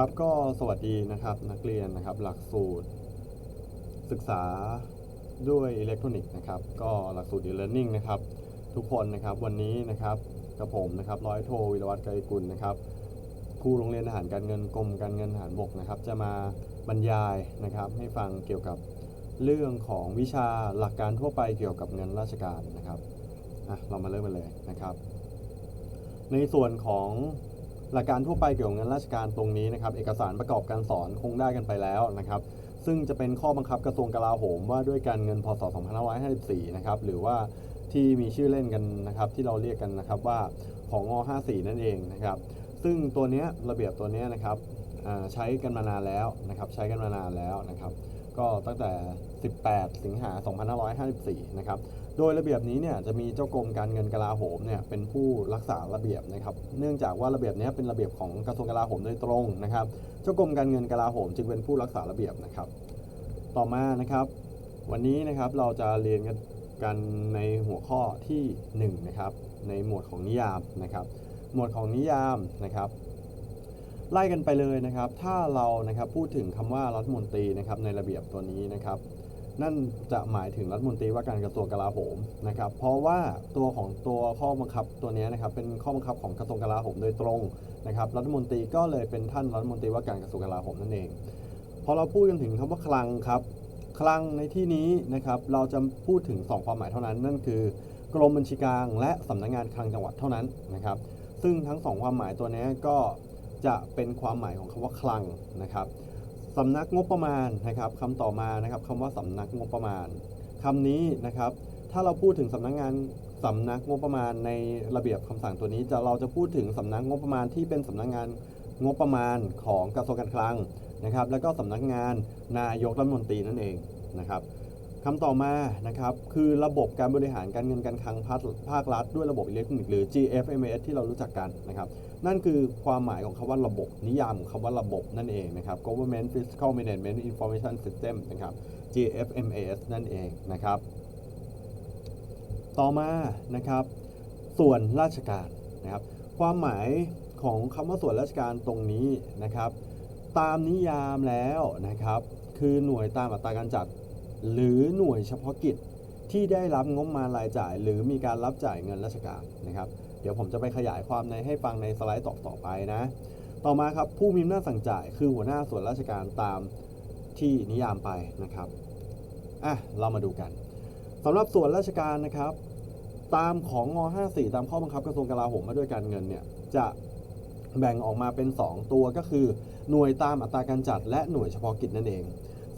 ครับก็สวัสดีนะครับนักเรียนนะครับหลักสูตร ศึกษาด้วยอิเล็กทรอนิกส์นะครับก็หลักสูตร e-learning นะครับทุกคนนะครับวันนี้นะครับกับผมนะครับร้อยโทวิรวัตรไกรกุลนะครับครูโรงเรียนทหารการเงินกรมการเงินทหารบกนะครับจะมาบรรยายนะครับให้ฟังเกี่ยวกับเรื่องของวิชาหลักการทั่วไปเกี่ยวกับเงินราชการนะครับอะเรามาเริ่มกันเลยนะครับ ในส่วนของ หลักการทั่วไปเกี่ยวกับเงินราชการตรงนี้นะครับ เอกสารประกอบการสอนคงได้กันไปแล้วนะครับ ซึ่งจะเป็นข้อบังคับกระทรวงกลาโหมว่าด้วยการเงินพศ 2554 นะครับ หรือว่าที่มีชื่อเล่นกันนะครับ ที่เราเรียกกันนะครับว่าของง54 นั่นเองนะครับ ซึ่งตัวนี้ระเบียบตัวนี้นะครับใช้กันมานานแล้วนะครับ ใช้กันมานานแล้วนะครับ ก็ตั้งแต่ 18 สิงหา 2554 นะครับ โดยระเบียบนี้เนี่ยจะมีเจ้ากรมการเงินกลาโหมเนี่ยเป็นผู้รักษาระเบียบนะครับเนื่องจากว่าระเบียบนี้เป็นระเบียบของกระทรวงกลาโหมโดยตรงนะครับเจ้ากรมการเงินกลาโหม จึงเป็นผู้รักษาระเบียบนะครับ ต่อมานะครับวันนี้นะครับเราจะเรียนกันกันในหัวข้อที่1นะครับในหมวดของนิยามนะครับหมวดของนิยามนะครับไล่กันไปเลยนะครับ ถ้าเรานะครับพูดถึงคำว่ารัฐมนตรีนะครับในระเบียบตัวนี้นะครับ นั่นจะหมายถึงรัฐมนตรีว่าการกระทรวงกลาโหมนะครับ เพราะว่าตัวของตัวข้อบังคับตัวนี้นะครับเป็นข้อบังคับของกระทรวงกลาโหมโดยตรงนะครับ รัฐมนตรีก็เลยเป็นท่านรัฐมนตรีว่าการกระทรวงกลาโหมนั่นเอง พอเราพูดกันถึงคำว่าคลังครับ คลังในที่นี้นะครับเราจะพูดถึง 2 ความหมายเท่านั้น นั่นคือกรมบัญชีกลางและสำนักงานคลังจังหวัดเท่านั้นนะครับ ซึ่งทั้ง 2 ความหมายตัวนี้ก็จะเป็นความหมายของคำว่าคลังนะครับ สำนักงบประมาณนะครับคำต่อมานะครับคำว่าสำนักงบประมาณคำนี้นะครับ ถ้าเราพูดถึงสำนักงานสำนักงบประมาณในระเบียบคำสั่งตัวนี้ จะเราจะพูดถึงสำนักงบประมาณที่เป็นสำนักงานงบประมาณของกระทรวงการคลังนะครับ แล้วก็สำนักงานนายกรัฐมนตรีนั่นเองนะครับคำต่อมานะครับคือระบบการบริหารการเงินการคลังภาคภาครัฐด้วยระบบอิเล็กทรอนิกส์หรือ GFMS ที่เรารู้จักกันนะครับ นั่นคือความหมายของคำว่าระบบ นิยามของคำว่าระบบนั่นเองนะครับ Government Fiscal Management Information System นะครับ GFMAS นั่นเองนะครับ ต่อมานะครับ ส่วนราชการนะครับ ความหมายของคำว่าส่วนราชการตรงนี้นะครับ ตามนิยามแล้วนะครับ คือหน่วยตามอัตราการจัด หรือหน่วยเฉพาะกิจที่ได้รับงบมารายจ่าย หรือมีการรับจ่ายเงินราชการนะครับ เดี๋ยวผมจะไปขยายความในให้ฟังในสไลด์ต่อต่อไปนะ ต่อมาครับผู้มีอำนาจสั่งจ่ายคือหัวหน้าส่วนราชการตามที่นิยามไปนะครับอะเรามาดูกันสำหรับส่วนราชการนะครับ ตามของง54 ตามข้อบังคับกระทรวงกลาโหมมาด้วยการเงินเนี่ยจะแบ่งออกมาเป็น 2 ตัวก็คือ หน่วยตามอัตราการจัด และหน่วยเฉพาะกิจนั่นเอง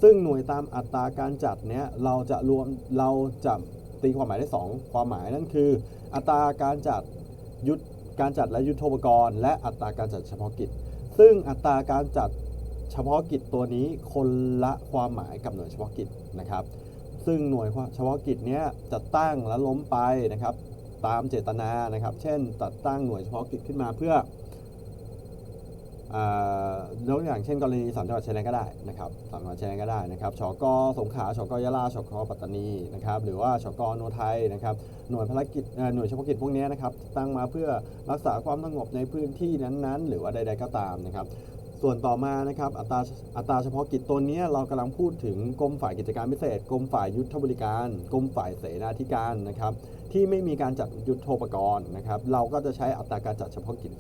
ซึ่งหน่วยตามอัตราการจัดเนี้ยเราจะรวมเราจะตีความหมายได้ 2 ความหมายนั่นคือ อัตราการจัด ยุทธการจัดและยุทธปกรณ์ และอัตราการจัดเฉพาะกิจ ซึ่งอัตราการจัดเฉพาะกิจตัวนี้คนละความหมายกับหน่วยเฉพาะกิจนะครับ ซึ่งหน่วยเฉพาะกิจเนี้ยจะตั้งและล้มไปนะครับ ตามเจตนานะครับ เช่นจัดตั้งหน่วยเฉพาะกิจขึ้นมาเพื่อ อ่ายกตัวอย่างเช่นกรณีสามจังหวัดชายแดนก็ได้นะครับสามจังหวัดชายแดนก็ได้นะครับชกสงขลาชกยะลาชกปัตตานีนะครับหรือว่าชกโนไทยนะครับหน่วยภารกิจหน่วยเฉพาะกิจพวกนี้นะครับตั้งมาเพื่อรักษาความสงบในพื้นที่นั้นๆ หรือว่าใด ๆก็ตามนะครับส่วนต่อมานะครับอัตราอัตราเฉพาะกิจตัวนี้เรากำลังพูดถึงกรมฝ่ายกิจการพิเศษกรมฝ่ายยุทธบริการกรมฝ่ายเสนาธิการนะครับที่ไม่มีการจัดยุทธโธปกรณ์นะครับเราก็จะใช้อัตราการจัดเฉพาะกิจ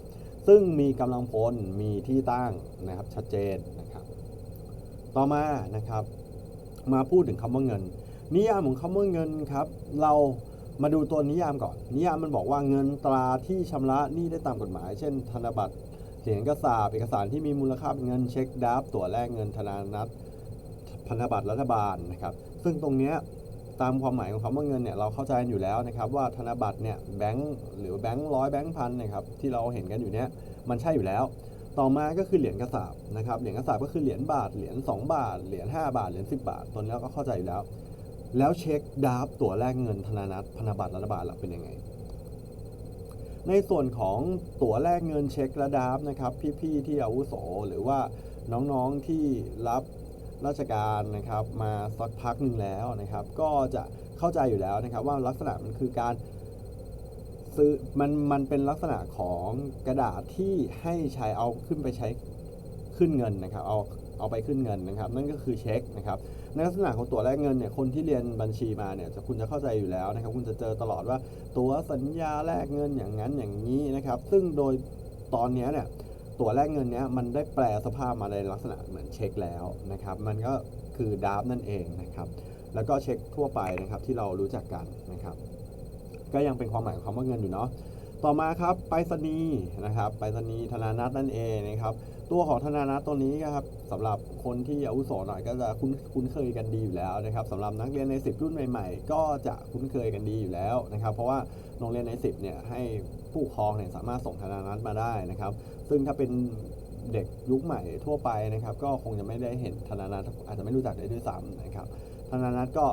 ซึ่งมีกำลังพลมีที่ตั้งนะครับชัดเจนนะครับ ต่อมานะครับ มาพูดถึงคำว่าเงิน นิยามของคำว่าเงินครับ เรามาดูตัวนิยามก่อน นิยามมันบอกว่าเงินตราที่ชำระหนี้ได้ตามกฎหมาย เช่น ธนบัตรเหรียญกระสาบเอกสารที่มีมูลค่าเป็นเงินเช็คดับตั๋วแลกเงินธนานัตพันธบัตรรัฐบาลนะครับ ซึ่งตรงเนี้ย ตามความหมายของคำว่าเงินเนี่ยเราเข้าใจอยู่แล้วนะครับว่าธนบัตรเนี่ยแบงค์หรือแบงค์ร้อยแบงค์พันนะครับที่เราเห็นกันอยู่เนี้ยมันใช่อยู่แล้ว ต่อมาก็คือเหรียญกระสาบนะครับเหรียญกระสาบก็คือเหรียญบาทเหรียญ2 บาทเหรียญ5บาทเหรียญ10 บาทตัวนี้เราก็เข้าใจอยู่แล้ว แล้วเช็คดับตั๋วแลกเงินธนานัตพันบัตรรัฐบาลล่ะเป็นยังไง ในส่วนของตั๋วแลกเงินเช็คและดับนะครับพี่ๆที่อาวุโสหรือว่าน้องๆที่รับ ราชการนะครับมาสักพักหนึ่งแล้วนะครับ ก็จะเข้าใจอยู่แล้วนะครับ ว่าลักษณะมันคือการซื้อมันมันเป็นลักษณะของกระดาษที่ให้ใช้เอาขึ้นไปใช้ขึ้นเงินนะครับ เอาเอาไปขึ้นเงินนะครับ นั่นก็คือเช็คนะครับในลักษณะของตั๋วแลกเงินเนี่ยคนที่เรียนบัญชีมาเนี่ยจะคุณจะเข้าใจอยู่แล้วนะครับ คุณจะเจอตลอดว่าตั๋วสัญญาแลกเงินอย่างนั้นอย่างนี้นะครับ ซึ่งโดยตอนนี้เนี่ย ตั๋วแลกเงินเนี้ยมันได้แปลสภาพมาในลักษณะเหมือนเช็คแล้วนะครับ มันก็คือดาฟนั่นเองนะครับ แล้วก็เช็คทั่วไปนะครับที่เรารู้จักกันนะครับ ก็ยังเป็นความหมายของคำว่าเงินอยู่เนาะ ต่อมาครับไปรษณีย์นะครับไปรษณีย์ธนานัตนั่นเองนะครับ ตัวของธนานัตตัวนี้ครับสำหรับคนที่อาวุโสหน่อยก็จะคุ้นคุ้นเคยกันดีอยู่แล้วนะครับสำหรับนักเรียนใน 10 รุ่นใหม่ ๆ ก็จะคุ้นเคยกันดีอยู่แล้วนะครับ เพราะว่าโรงเรียนใน 10เนี่ยให้ผู้ปกครองเนี่ยสามารถส่งธนานัตมาได้นะครับ ซึ่งถ้าเป็นเด็กยุคใหม่ทั่วไปนะครับ ก็คงจะไม่ได้เห็นธนานัตอาจจะไม่รู้จักได้ด้วยซ้ำนะครับธนานัตก็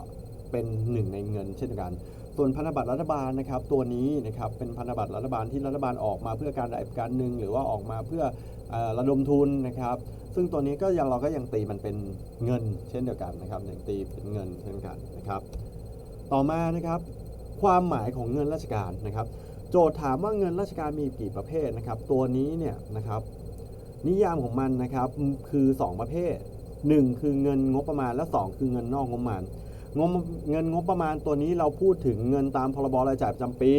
เป็นหนึ่งในเงินเช่นกัน ส่วนพันธบัตรรัฐบาลนะครับตัวนี้นะครับเป็นพันธบัตรรัฐบาลที่รัฐบาลออกมาเพื่อการใดการหนึ่งหรือว่าออกมาเพื่อออระดมทุนนะครับ ซึ่งตัวนี้ก็ยังเราก็ยังตีมันเป็นเงิน เช่นเดียวกันนะครับยังตีเป็นเงินเช่นกันนะครับ ต่อมานะครับความหมายของเงินราชการนะครับ โจทย์ถามว่าเงินราชการมีกี่ประเภทนะครับ ตัวนี้เนี่ยนะครับ นิยามของมันนะครับคือ 2 ประเภท 1 คือเงินงบประมาณและ 2 คือเงินนอกงบประมาณ งบเงินงบประมาณตัวนี้เราพูดถึงเงินตามพรบรายจ่ายประจำปี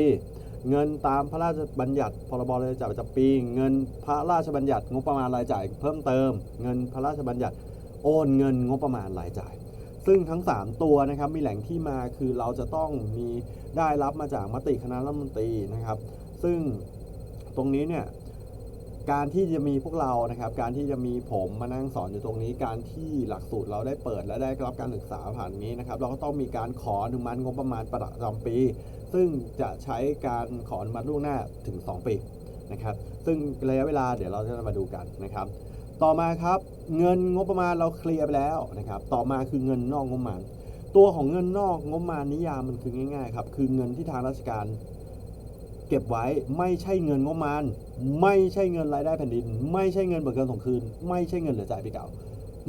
เงินตามพระราชบัญญัติพรบรายจ่ายประจำปี เงินพระราชบัญญัติงบประมาณรายจ่ายเพิ่มเติม เงินพระราชบัญญัติโอนเงินงบประมาณรายจ่าย ซึ่งทั้ง 3 ตัวนะครับมีแหล่งที่มาคือเราจะต้องมีได้รับมาจากมติคณะรัฐมนตรีนะครับ ซึ่งตรงนี้เนี่ย การที่จะมีพวกเรานะครับ การที่จะมีผมมานั่งสอนอยู่ตรงนี้ การที่หลักสูตรเราได้เปิดและได้รับการศึกษาผ่านนี้นะครับ เราก็ต้องมีการขออนุมัติงบประมาณประจำปี ซึ่งจะใช้การขออนุมัติล่วงหน้าถึง 2 ปีนะครับ ซึ่งระยะเวลาเดี๋ยวเราจะมาดูกันนะครับ ต่อมาครับเงินงบประมาณเราเคลียร์ไปแล้วนะครับ ต่อมาคือเงินนอกงบประมาณ ตัวของเงินนอกงบประมาณนิยามมันคือง่ายๆครับ คือเงินที่ทางราชการ ก็บไว้ไม่ใช่เงินงบประมาณ ไม่ใช่เงินรายได้แผ่นดิน ไม่ใช่เงินเบิกเงินส่งคืน ไม่ใช่เงินเหลือจ่ายปีเก่า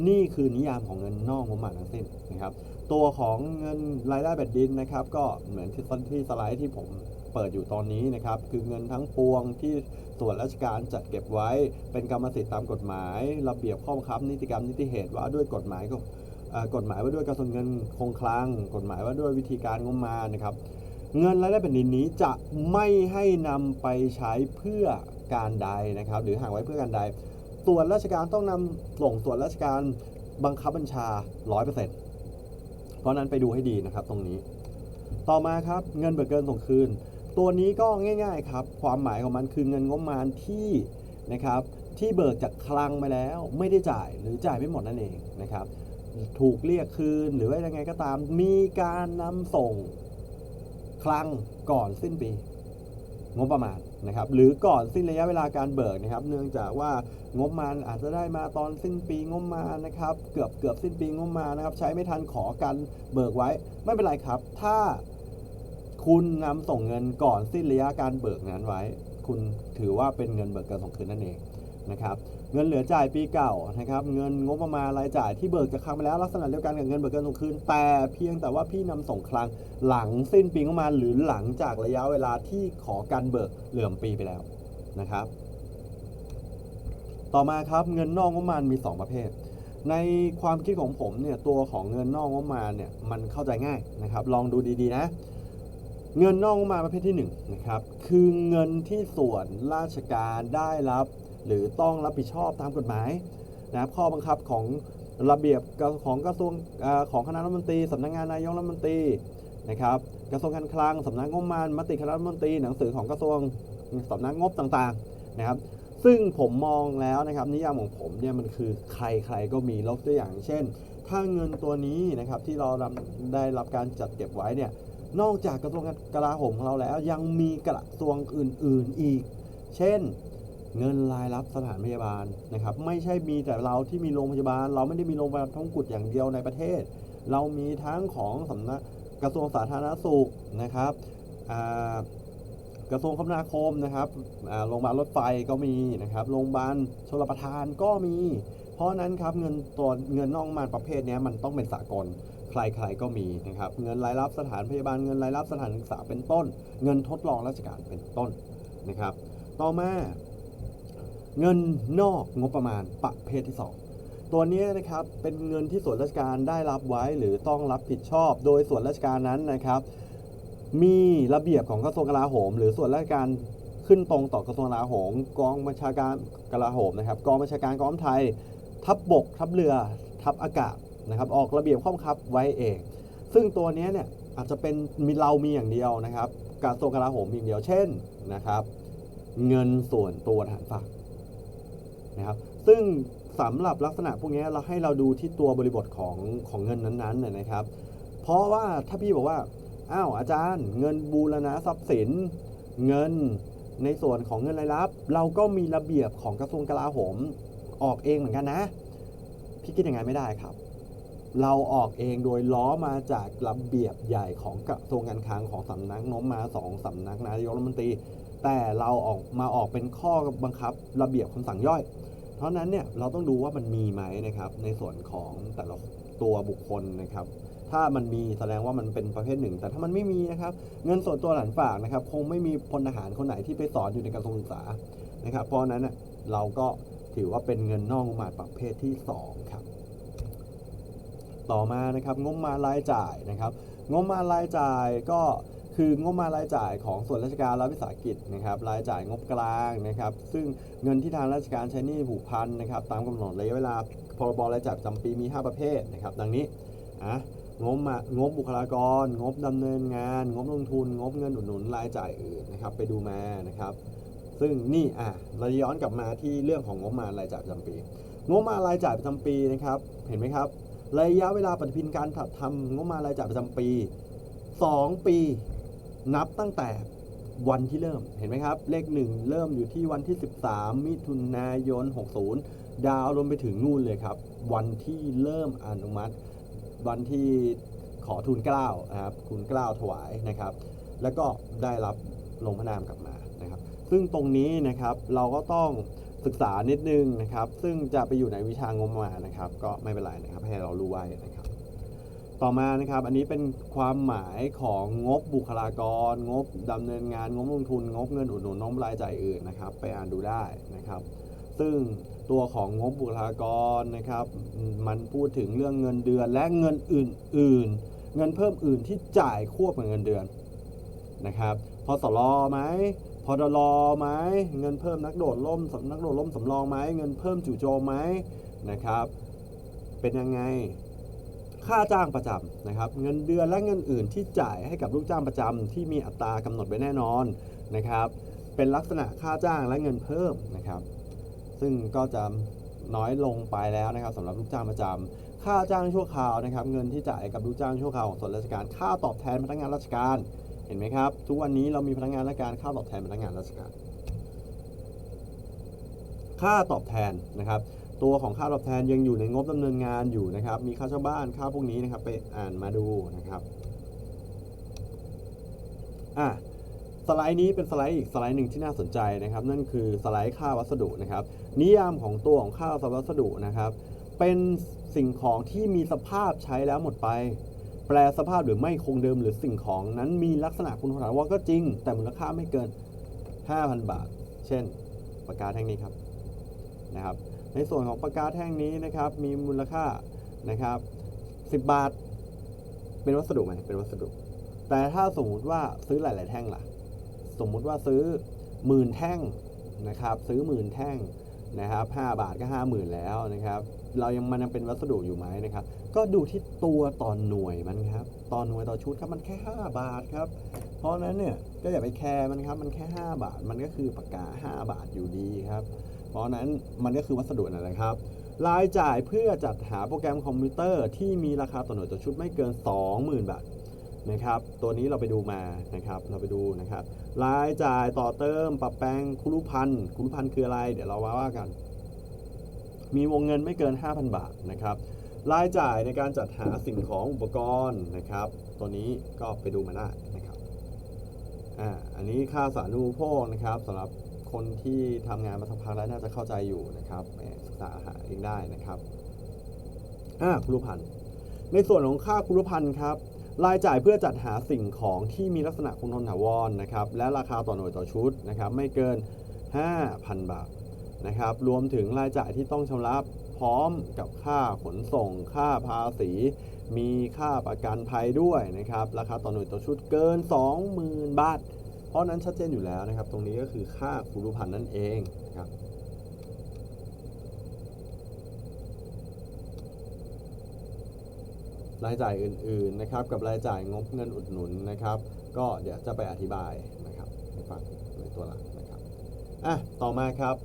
นี่คือนิยามของเงินนอกงบประมาณทั้งสิ้นนะครับ ตัวของเงินรายได้แผ่นดินนะครับ ก็เหมือนที่ที่สไลด์ที่ผมเปิดอยู่ตอนนี้นะครับ คือเงินทั้งปวงที่ส่วนราชการจัดเก็บไว้ เป็นกรรมสิทธิ์ตามกฎหมาย ระเบียบข้อบังคับ นิติกรรมนิติเหตุว่าด้วยกฎหมายก็กฎหมายว่าด้วยกระทรวงเงินคงคลัง กฎหมายว่าด้วยวิธีการงบประมาณนะครับ เงินรายได้แผ่นดินนี้จะไม่ให้นำไปใช้เพื่อการใดนะครับ หรือห่างไว้เพื่อการใดส่วนราชการต้องนำส่งส่วนราชการบังคับบัญชา 100%เพราะนั้นไปดูให้ดีนะครับตรงนี้ ต่อมาครับเงินเบิกเกินส่งคืน ตัวนี้ก็ง่ายๆครับ ความหมายของมันคือเงินงบประมาณที่นะครับที่เบิกจากคลังมาแล้วไม่ได้จ่ายหรือจ่ายไม่หมดนั่นเองนะครับ ถูกเรียกคืนหรือว่ายังไงก็ตามมีการนำส่ง ครั้งก่อนสิ้นปีงบประมาณนะครับหรือก่อนสิ้นระยะเวลาการเบิกนะครับ เนื่องจากว่างบประมาณอาจจะได้มาตอนสิ้นปีงบประมาณนะครับ เกือบเกือบสิ้นปีงบประมาณนะครับ ใช้ไม่ทันขอกันเบิกไว้ไม่เป็นไรครับ ถ้าคุณนำส่งเงินก่อนสิ้นระยะการเบิกนั้นไว้ คุณถือว่าเป็นเงินเบิกเกินส่งคืนนั่นเอง นะครับเงินเหลือจ่ายปีเก่านะครับเงินงบประมาณรายจ่ายที่เบิกจากคลังไปแล้วลักษณะเดียวกันกับเงินเบิกเกินส่งคืนแต่เพียงแต่ว่าพี่นำส่งคลังหลังสิ้นปีงบประมาณหรือหลังจากระยะเวลาที่ขอการเบิกเหลื่อมปีไปแล้วนะครับ ต่อมาครับเงินนอกงบประมาณมี 2 ประเภท ในความคิดของผมเนี่ยตัวของเงินนอกงบประมาณเนี่ยมันเข้าใจง่ายนะครับ ลองดูดีๆนะเงินนอกงบประมาณประเภทที่1นงนะครับคือเงินที่ส่วนราชการได้รับ หรือต้องรับผิดชอบตามกฎหมายนะครับข้อบังคับของระเบียบของกระทรวงของคณะรัฐมนตรีสำนักงานนายกรัฐมนตรีนะครับกระทรวงการคลังสำนักงบประมาณมติคณะรัฐมนตรีหนังสือของกระทรวงสำนักงบต่างๆนะครับซึ่งผมมองแล้วนะครับนิยามของผมเนี่ยมันคือใครๆก็มีลบตัวอย่าง เช่น ถ้าเงินตัวนี้นะครับที่เราได้รับการจัดเก็บไว้เนี่ยนอกจากกระทรวงกลาโหมของเราแล้วยังมีกระทรวงอื่นๆอีก เช่น เงินรายรับสถานพยาบาลนะครับ ไม่ใช่มีแต่เราที่มีโรงพยาบาล เราไม่ได้มีโรงพยาบาลท้องกุดอย่างเดียวในประเทศ เรามีทั้งของสำนักกระทรวงสาธารณสุขนะครับกระทรวงคมนาคมนะครับโรงพยาบาลรถไฟก็มีนะครับ โรงพยาบาลชลประทานก็มี เพราะนั้นครับเงินตัวเงินนอกงมาประเภทนี้มันต้องเป็นสากลใครๆก็มีนะครับ เงินรายรับสถานพยาบาลเงินรายรับสถานศึกษาเป็นต้น เงินทดลองราชการเป็นต้นนะครับ ต่อมา เงินนอกงบประมาณประเภทที่ 2 ตัวนี้นะครับเป็นเงินที่ส่วนราชการได้รับไว้หรือต้องรับผิดชอบ โดยส่วนราชการนั้นนะครับ มีระเบียบของกระทรวงกลาโหม หรือส่วนราชการขึ้นตรงต่อกระทรวงกลาโหม กองบัญชาการกลาโหมนะครับกองบัญชาการกองทัพไทย ทัพบบก ทัพเรือ ทัพอากาศนะครับ ออกระเบียบข้อบังคับไว้เอง ซึ่งตัวนี้เนี่ยอาจจะเป็นมีเรามีอย่างเดียวนะครับกระทรวงกลาโหมมีอย่างเดียวเช่นนะครับ เงินส่วนตัวทหารฝาก นะครับซึ่งสำหรับลักษณะพวกนี้เราให้เราดูที่ตัวบริบทของของเงินนั้นๆน่ยนะครับ เพราะว่าถ้าพี่บอกว่าอ้าวอาจารย์ เงินบูรณะทรัพย์สิน เงินในส่วนของเงินรายรับ เราก็มีระเบียบของกระทรวงกลาโหมออกเองเหมือนกันนะ พี่คิดยังไงไม่ได้ครับ เราออกเองโดยล้อมาจากระเบียบใหญ่ของกระทรวงการคลังของสำนักน้มมาสองสำนักนายกรัฐมนตรี แต่เราออกมาออกเป็นข้อบังคับระเบียบคำสั่งย่อย เพราะนั้นเนี่ยเราต้องดูว่ามันมีไหมนะครับในส่วนของแต่ละตัวบุคคลนะครับถ้ามันมีแสดงว่ามันเป็นประเภทหนึ่ง แต่ถ้ามันไม่มีนะครับ เงินส่วนตัวหลานฝากนะครับ คงไม่มีพลทหารคนไหนที่ไปสอนอยู่ในกระทรวงศึกษานะครับ เพราะนั้นน่ะเราก็ถือว่าเป็นเงินนอกงบประมาณประเภทที่สองครับ ต่อมานะครับงบมารายจ่ายนะครับ งบมารายจ่ายก็ คืองบมารายจ่ายของส่วนราชการรัฐวิสาหกิจนะครับรายจ่ายงบกลางนะครับซึ่งเงินที่ทางราชการใช้หนี้ผูกพันนะครับตามกำหนดระยะเวลาพรบรายจ่ายประจำปีมี 5 ประเภทนะครับดังนี้อะงบมางบบุคลากร งบดำเนินงาน งบลงทุน งบเงินอุดหนุนรายจ่ายอื่นนะครับไปดูมานะครับ ซึ่งนี่อะเราย้อนกลับมาที่เรื่องของงบมารายจ่ายประจำปี งบมารายจ่ายประจำปีนะครับเห็นไหมครับ ระยะเวลาปฏิทินการทำงบมารายจ่ายประจำปี 2 ปี นับตั้งแต่วันที่เริ่มเห็นไหมครับ เลข 1 เริ่มอยู่ที่วันที่ 13 มิถุนายน 60 ดาวรวมไปถึงนู่นเลยครับ วันที่เริ่มอนุมัติ วันที่ขอทูลเกล้านะครับทูลเกล้าถวายนะครับ แล้วก็ได้รับลงพระนามกลับมานะครับ ซึ่งตรงนี้นะครับเราก็ต้องศึกษานิดนึงนะครับ ซึ่งจะไปอยู่ในวิชางบมานะครับ ก็ไม่เป็นไรนะครับ ให้เรารู้ไว้นะครับ ต่อมานะครับ อันนี้เป็นความหมายของงบบุคลากร งบดำเนินงาน งบลงทุน งบเงินอุดหนุนงบรายจ่ายอื่นนะครับ ไปอ่านดูได้นะครับ ซึ่งตัวของงบบุคลากรนะครับ มันพูดถึงเรื่องเงินเดือนและเงินอื่น ๆ เงินเพิ่มอื่นที่จ่ายควบกับเงินเดือนนะครับพอสลอไหมพอดลไหมเงินเพิ่มนักโดดล่มสำนักโดดล่มสำรองไหมเงินเพิ่มจู่โจมไหมนะครับ เป็นยังไง ค่าจ้างประจำนะครับ เงินเดือนและเงินอื่นที่จ่ายให้กับลูกจ้างประจำที่มีอัตรากำหนดไว้แน่นอนนะครับ เป็นลักษณะค่าจ้างและเงินเพิ่มนะครับ ซึ่งก็จะน้อยลงไปแล้วนะครับสำหรับลูกจ้างประจำค่าจ้างชั่วคราวนะครับ เงินที่จ่ายกับลูกจ้างชั่วคราวของส่วนราชการ ค่าตอบแทนพนักงานราชการ เห็นไหมครับ ทุกวันนี้เรามีพนักงานราชการค่าตอบแทนพนักงานราชการ ค่าตอบแทนนะครับ ตัวของค่าตอบแทนยังอยู่ในงบดำเนินงานอยู่นะครับ มีค่าเช่าบ้านค่าพวกนี้นะครับไปอ่านมาดูนะครับอะสไลด์นี้เป็นสไลด์อีกสไลด์หนึ่งที่น่าสนใจนะครับ นั่นคือสไลด์ค่าวัสดุนะครับ นิยามของตัวของค่าวัสดุนะครับ เป็นสิ่งของที่มีสภาพใช้แล้วหมดไป แปลสภาพหรือไม่คงเดิมหรือสิ่งของนั้นมีลักษณะคุณสมบัติว่าก็จริง แต่มูลค่าไม่เกิน 5,000 บาท เช่นปากกาแท่งนี้ครับนะครับ ในส่วนของปากกาแท่งนี้นะครับ มีมูลค่านะครับ10 บาท เป็นวัสดุไหมเป็นวัสดุ แต่ถ้าสมมุติว่าซื้อหลาย ๆ แท่งล่ะ สมมุติว่าซื้อหมื่นแท่งนะครับ ซื้อหมื่นแท่งนะครับ5บาทก็ 5 0,000 แล้วนะครับ เรายังมันยังเป็นวัสดุอยู่ไหมนะครับ ก็ดูที่ตัวต่อหน่วยมันครับต่อหน่วยต่อชุดครับมันแค่ 5 บาทครับ เพราะนั้นเนี่ยก็อย่าไปแคร์มันครับ มันแค่ 5 บาท มันก็คือปากกา 5 บาทอยู่ดีครับ ราะนั้นมันก็คือวัสดุนั่นแหละครับรายจ่ายเพื่อจัดหาโปรแกรมคอมพิวเตอร์ที่มีราคาต่อหน่วยต่อชุดไม่เกิน 20,000 บาทนะครับ ตัวนี้เราไปดูมานะครับ เราไปดูนะครับ รายจ่ายต่อเติม ปรับแปลงคุรุพันธ์คุรุพันธ์คืออะไร เดี๋ยวเราว่ากัน มีวงเงินไม่เกิน 5,000 บาทนะครับ รายจ่ายในการจัดหาสิ่งของอุปกรณ์นะครับ ตัวนี้ก็ไปดูมาได้นะครับ อ่า อันนี้ค่าสาธารณูปโภคนะครับสำหรับ คนที่ทำงานมาสักพักแล้วน่าจะเข้าใจอยู่นะครับศึกษาหาเองได้นะครับอ่าคุรุพันธ์ในส่วนของค่าคุรุพันธ์ครับรายจ่ายเพื่อจัดหาสิ่งของที่มีลักษณะคงทนถาวรนะครับและราคาต่อหน่วยต่อชุดนะครับไม่เกิน 5,000 บาทนะครับรวมถึงรายจ่ายที่ต้องชำระพร้อมกับค่าขนส่ง ค่าภาษี มีค่าประกันภัยด้วยนะครับราคาต่อหน่วยต่อชุดเกิน 20,000 บาท เพราะนั้นชัดเจนอยู่แล้วนะครับ ตรงนี้ก็คือค่าคูรุพันธ์นั่นเองนะครับรายจ่ายอื่นๆนะครับ กับรายจ่ายงบเงินอุดหนุนนะครับ ก็เดี๋ยวจะไปอธิบายนะครับให้ฟังในตัวหลักนะครับอะต่อมาครับ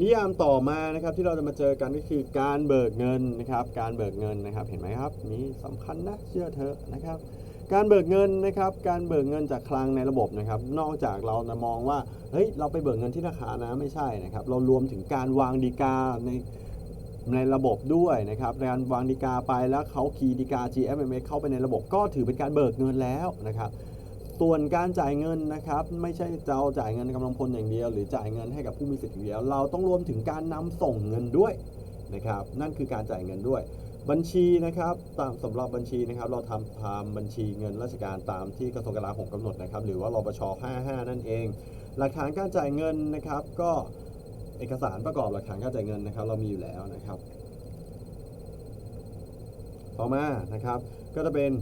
นิยามต่อมานะครับที่เราจะมาเจอกันก็คือการเบิกเงินนะครับ การเบิกเงินนะครับ เห็นไหมครับนี่สำคัญนะเชื่อเถอะนะครับ การเบิกเงินนะครับ การเบิกเงินจากคลังในระบบนะครับ นอกจากเราจะมองว่า เฮ้ย เราไปเบิกเงินที่ธนาคารนะ ไม่ใช่นะครับ เรารวมถึงการวางดีกาในในระบบด้วยนะครับ การวางดีกาไปแล้วเขาคีย์ดีกา GFMX เข้าไปในระบบก็ถือเป็นการเบิกเงินแล้วนะครับ ส่วนการจ่ายเงินนะครับ ไม่ใช่จะเอาจ่ายเงินกำลังพลอย่างเดียว หรือจ่ายเงินให้กับผู้มีสิทธิ์อย่างเดียว เราต้องรวมถึงการนำส่งเงินด้วยนะครับ นั่นคือการจ่ายเงินด้วย บัญชีนะครับตามสำหรับบัญชีนะครับ เราทำตามบัญชีเงินราชการตามที่กระทรวงกลาโหมกำหนดนะครับ หรือว่ารปช 55 นั่นเอง หลักฐานการจ่ายเงินนะครับ ก็เอกสารประกอบหลักฐานการจ่ายเงินนะครับ เรามีอยู่แล้วนะครับ ต่อมานะครับ ก็จะเป็น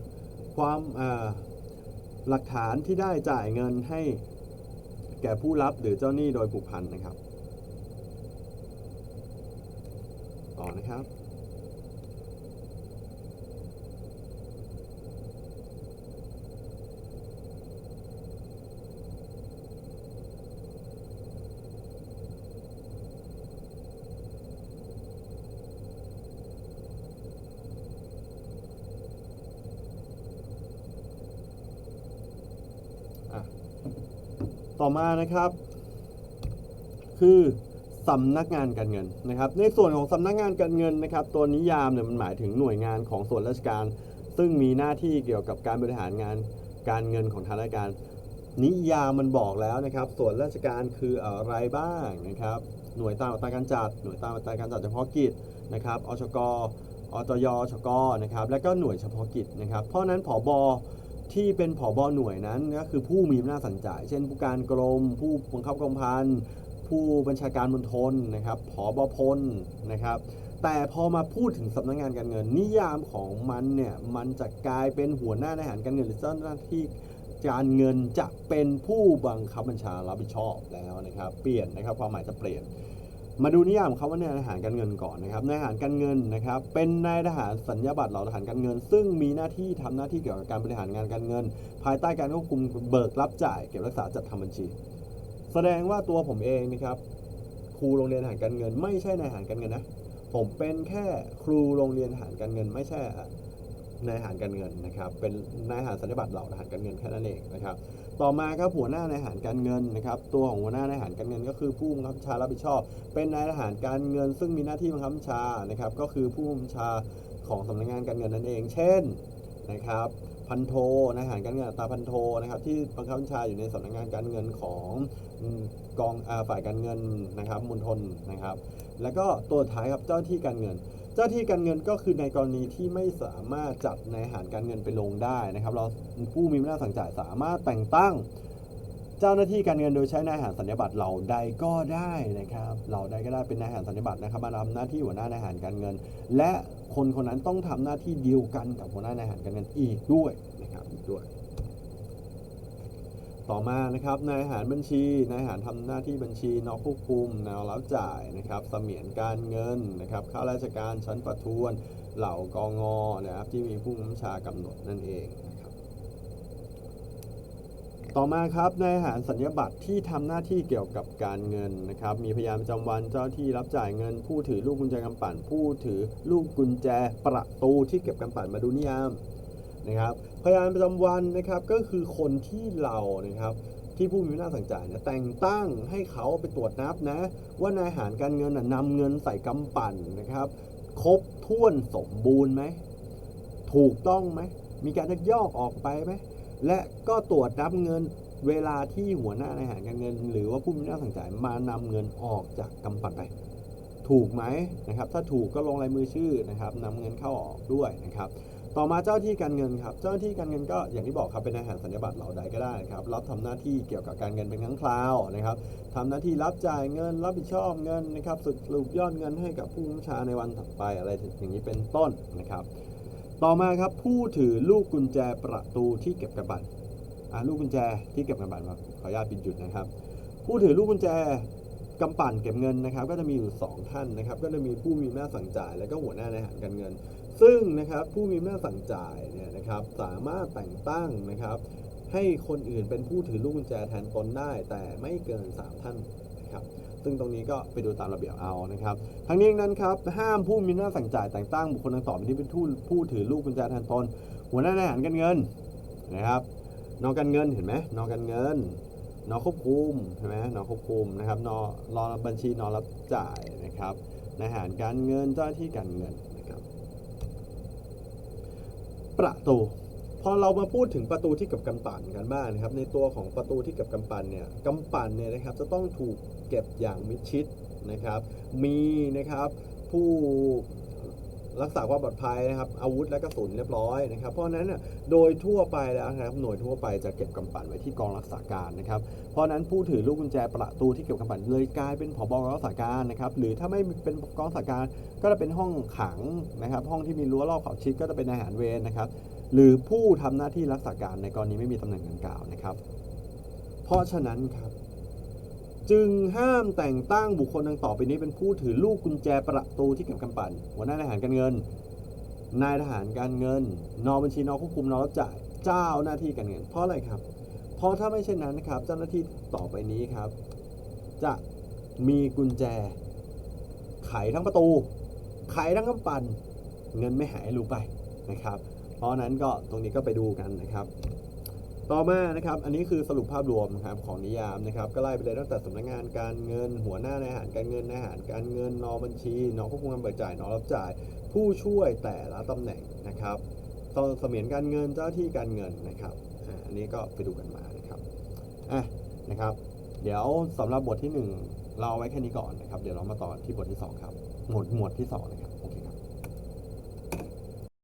ความหลักฐานที่ได้จ่ายเงินให้แก่ผู้รับหรือเจ้าหนี้โดยผูกพันนะครับ ต่อนะครับ อะ ต่อมานะครับ คือสำนักงานการเงินนะครับ ในส่วนของสำนักงานการเงินนะครับ ตัวนิยามเนี่ยมันหมายถึงหน่วยงานของส่วนราชการ ซึ่งมีหน้าที่เกี่ยวกับการบริหารงานการเงินของทางราชการนิยามมันบอกแล้วนะครับ ส่วนราชการคืออะไรบ้างนะครับ หน่วยตามอัตราการจัด หน่วยตามอัตราการจัดเฉพาะกิจนะครับอชกอตยชกนะครับ และก็หน่วยเฉพาะกิจนะครับ เพราะฉะนั้นผบ ที่เป็นผอบหน่วยนั้นก็คือผู้มีอำนาจสั่งจ่าย เช่น ผู้การกรม ผู้บังคับกองพันผู้บัญชาการมณฑลนะครับผอบพลนะครับ แต่พอมาพูดถึงสำนักงานการเงิน นิยามของมันเนี่ยมันจะกลายเป็นหัวหน้าในหารการเงินหรือเจ้าหน้าที่การเงินจะเป็นผู้บังคับบัญชารับผิดชอบแล้วนะครับ เปลี่ยนนะครับความหมายจะเปลี่ยน มาดูนิยามของเขาว่าในายทหารการเงินก่อนนะครับในายทหารการเงินนะครับ เป็นนายทหารสัญญาบัตรเหล่าทหารการเงิน ซึ่งมีหน้าที่ทำหน้าที่เกี่ยวกับการบริหารงานการเงิน ภายใต้การควบคุมเบิกรับจ่ายเก็บรักษาจัดทำบัญชี แสดงว่าตัวผมเองนะครับครูโรงเรียนทหารการเงิน ไม่ใช่นายทหารการเงินนะผมเป็นแค่ครูโรงเรียนทหารการเงิน ไม่ใช่ นายหารการเงินนะครับเป็นนายหารสัญญบัตรเหล่าทหารการเงินแค่นั้นเองนะครับต่อมาครับหัวหน้านายหารการเงินนะครับตัวของหัวหน้านายหารการเงิน ก็คือผู้บังคับบัญชารับผิดชอบ เป็นนายทหารการเงิน ซึ่งมีหน้าที่บังคับบัญชานะครับก็คือผู้บัญชาของสำนักงานการเงินนั่นเอง เช่นนะครับพันโทนายทหารการเงินตาพันโทนะครับที่บังคับบัญชาอยู่ในสำนักงานการเงินของกองอาฝ่ายการเงินนะครับมณฑลนะครับ แล้วก็ตัวท้ายครับเจ้าที่การเงิน จ้าที่การเงินก็คือในกรณีที่ไม่สามารถจัดนหารการเงินไปลงได้นะครับ เราผู้มีอำนาจสั่งจ่ายสามารถแต่งตั้ง เจ้าหน้าที่การเงินโดยใช้นายหารสัญญาบัตรเหล่าใดก็ได้นะครับเหล่าใดก็ได้เป็นนายหารสัญญาบัตรนะครับมาทำหน้าที่หัวหน้านายหารการเงิน และคนคนนั้นต้องทำหน้าที่เดียวกันกับหัวหน้านายหารการเงินอีกด้วยนะครับอีกด้วย ต่อมานะครับนายหารบัญชีนายหารทำหน้าที่บัญชีนอกควบคุมแนวรับจ่ายนะครับเสมียนการเงินนะครับข้าราชการชั้นประทวน เหล่ากองอนะครับที่มีผู้บัญชากำหนดนั่นเองนะครับต่อมาครับนายหารสัญญาบัตรที่ทำหน้าที่เกี่ยวกับการเงินนะครับมีพยานประจำวันเจ้าที่รับจ่ายเงิน ผู้ถือลูกกุญแจกำปั่น ผู้ถือลูกกุญแจประตูที่เก็บกำปั่นมาดูนิยามนะครับ ยานประจำวันนะครับก็คือคนที่เรานะครับที่ผู้มีอำนาจสั่งจ่ายนี่ยแต่งตั้งให้เขาไปตรวจนับนะ ว่านายหารการเงินน่ะนำเงินใส่กำปั่นนะครับ ครบถ้วนสมบูรณ์ไหมถูกต้องไหมมีการยักยอกออกไปไหมและก็ตรวจนับเงินเวลาที่หัวหน้านายหารการเงิน หรือว่าผู้มีอำนาจสั่งจ่ายมานำเงินออกจากกำปั่นไปถูกไหมนะครับ ถ้าถูกก็ลงลายมือชื่อนะครับนำเงินเข้าออกด้วยนะครับ ต่อมาเจ้าที่การเงินครับ เจ้าที่การเงินก็อย่างที่บอกครับเป็นอาหารสัญญาบัตรเหล่าใดก็ได้ครับ รับทำหน้าที่เกี่ยวกับการเงินเป็นครั้งคราวนะครับทำหน้าที่รับจ่ายเงิน รับผิดชอบเงินนะครับสรุปยอดเงินให้กับผู้บัญชาในวันถัดไปอะไรอย่างนี้เป็นต้นนะครับ ต่อมาครับผู้ถือลูกกุญแจประตูที่เก็บกำบัตรลูกกุญแจที่เก็บกำบัตรมาขออนุญาตปิดหยุดนะครับ ผู้ถือลูกกุญแจ กำปั่นเก็บเงินนะครับ ก็จะมีอยู่สองท่านนะครับ ก็จะมีผู้มีอำนาจสั่งจ่าย และก็หัวหน้าในหารการเงิน ซึ่งนะครับผู้มีอำนาจสั่งจ่ายเนี่ยนะครับสามารถแต่งตั้งนะครับ ให้คนอื่นเป็นผู้ถือลูกกุญแจแทนตนได้ แต่ไม่เกิน 3 ท่านนะครับซึ่งตรงนี้ก็ไปดูตามระเบียบเอานะครับทั้งนี้ดังนั้นครับห้ามผู้มีอำนาสั่งจ่ายแต่งตั้งบุคคลดังต่อไปนี้เป็นผู้ผู้ถือลูกกุญแจแทนตนหัวหน้าในหารการเงินนะครับนอการเงินเห็นไหมนอการเงิน นอควบคุมใช่ไหมนอควบคุมนะครับนอรอบัญชีนอรับจ่ายนะครับในหารการเงินเจ้าหน้าที่การเงินนะครับ ประตู พอเรามาพูดถึงประตูที่เก็บกำปั่นกันบ้างนะครับ ในตัวของประตูที่เก็บกำปั่นเนี่ยกำปั่นเนี่ยนะครับจะต้องถูกเก็บอย่างมิดชิดนะครับ มีนะครับผู้ รักษาความปลอดภัยนะครับอาวุธและกระสุนเรียบร้อยนะครับ เพราะนั้นเนี่ยโดยทั่วไปแล้วนะครับหน่วยทั่วไปจะเก็บกำปั่นไว้ที่กองรักษาการนะครับเพราะนั้นผู้ถือลูกกุญแจประตูที่เก็บกำปั่นเลยกลายเป็นผบกองรักษาการนะครับหรือถ้าไม่เป็นกองรักษาการก็จะเป็นห้องขังนะครับ ห้องที่มีรั้วรอบขอบชิดก็จะเป็นอาหารเวรนะครับหรือผู้ทำหน้าที่รักษาการในกรณีไม่มีตำแหน่งดังกล่าวนะครับ เพราะฉะนั้นครับ จึงห้ามแต่งตั้งบุคคลดังต่อไปนี้เป็นผู้ถือลูกกุญแจประตูที่เก็บกำปั่นหัวหน้าทหารการเงิน นายทหารการเงิน นอบัญชีนอควบคุมนอรับจ่ายเจ้าหน้าที่การเงิน เพราะอะไรครับ เพราะถ้าไม่เช่นนั้นนะครับ เจ้าหน้าที่ต่อไปนี้ครับ จะมีกุญแจ ไขทั้งประตู ไขทั้งกำปั่นเงินไม่หายรู้ไปนะครับ เพราะนั้นก็ตรงนี้ก็ไปดูกันนะครับ ต่อมานะครับ อันนี้คือสรุปภาพรวมนะครับของนิยามนะครับ ก็ไล่ไปเลยตั้งแต่สำนักงานการเงิน หัวหน้าในายหารการเงินนายหารการเงินนอบัญชีนอควบคุมการเบิกจ่ายนอรับจ่าย ผู้ช่วยแต่ละตำแหน่งนะครับตอนเสมียนการเงินเจ้าที่การเงินนะครับอันนี้ก็ไปดูกันมานะครับอะนะครับ เดี๋ยวสำหรับบทที่หนึ่งเราเอาไว้แค่นี้ก่อนนะครับ เดี๋ยวเรามาต่อที่บทที่สองครับ หมวดหมวดที่สองนะครับ